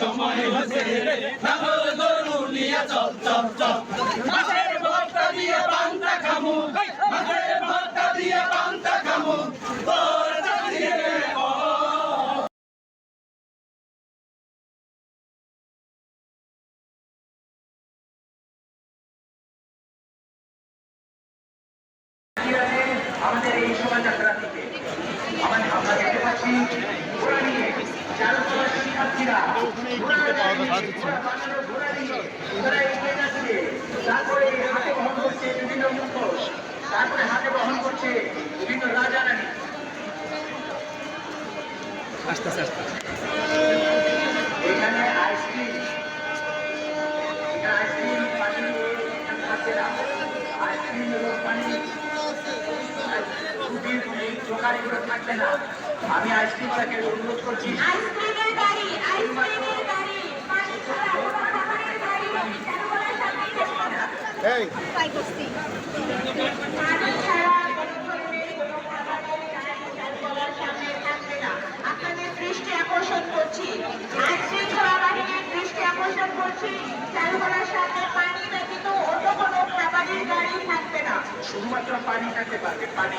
সময় হচ্ছে রে নাগর গরু নিয়ে চল চল চল মাছের ভর্তা দিয়ে পান্তা খামু মাছের ভর্তা দিয়ে পান্তা খামু। তারপরে হাতে বহন করছে বিভিন্ন মুখোশ তারপরে হাতে আইসক্রিম আইসক্রিম পানি খাচ্ছে আইসক্রিম এবং পানি থাকবে না আমি আইসক্রিমটাকে অনুরোধ করছি। আইসক্রিমের গাড়ি আইসক্রিমের গাড়ি। এই। আপনাদের দৃষ্টি আকর্ষণ করছি। আইন বাহিনীর দৃষ্টি আকর্ষণ করছি। চারুকলার সামনে পানি ব্যতীত অন্য কোনো খাবারের গাড়ি থাকবে না। শুধুমাত্র পানি থাকতে পারবে পানি।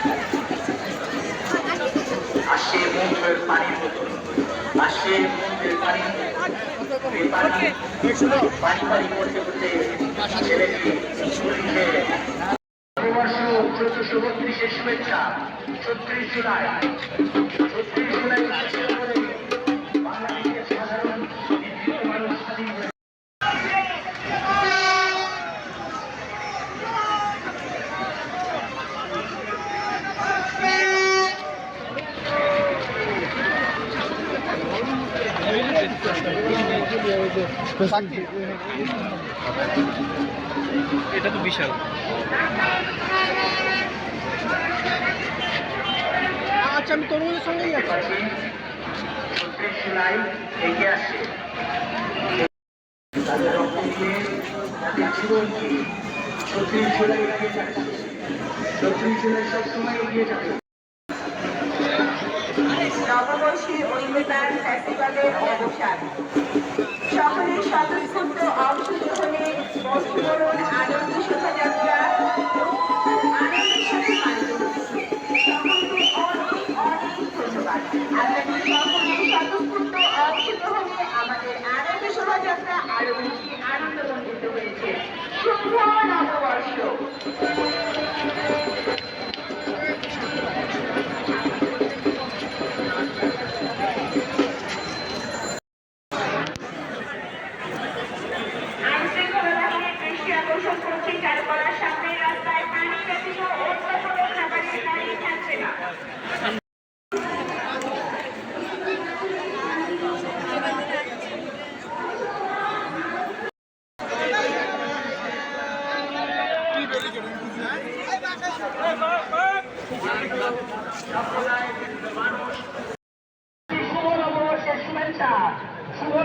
আসছে মুখের পানির বোতল আসছে মুখের পানির বোতল পানি পানি পানি করতে করতে ছেলেটি চোদ্দশো বত্রিশের শুভেচ্ছা। ছত্রিশ জুলাই ছত্রিশ জুলাই। এটা তো বিশাল। আচ্ছা আমি তরুণের সঙ্গেই আছি। জুলাই এগিয়ে আসছে তাদের রক্ত দিয়ে তাদের জীবন দিয়ে ছত্রিশ জুলাই এগিয়ে যাচ্ছে ছত্রিশ জুলাই সবসময় এগিয়ে যাবে। নববর্ষে ঐক্যতান ফেস্টিভ্যালের অবসান। সকলের স্বতঃস্ফূর্ত অংশগ্রহণে বস্তুবরণ আনন্দ শোভাযাত্রা। আনন্দের সাথে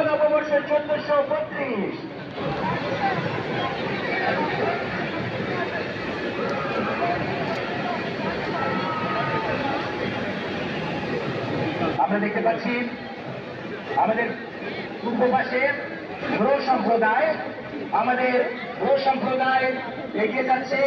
নববর্ষের চোদ্দশো বত্রিশ। আমরা দেখতে পাচ্ছি আমাদের পূর্ব পাশে সম্প্রদায় আমাদের সম্প্রদায় এগিয়ে যাচ্ছে।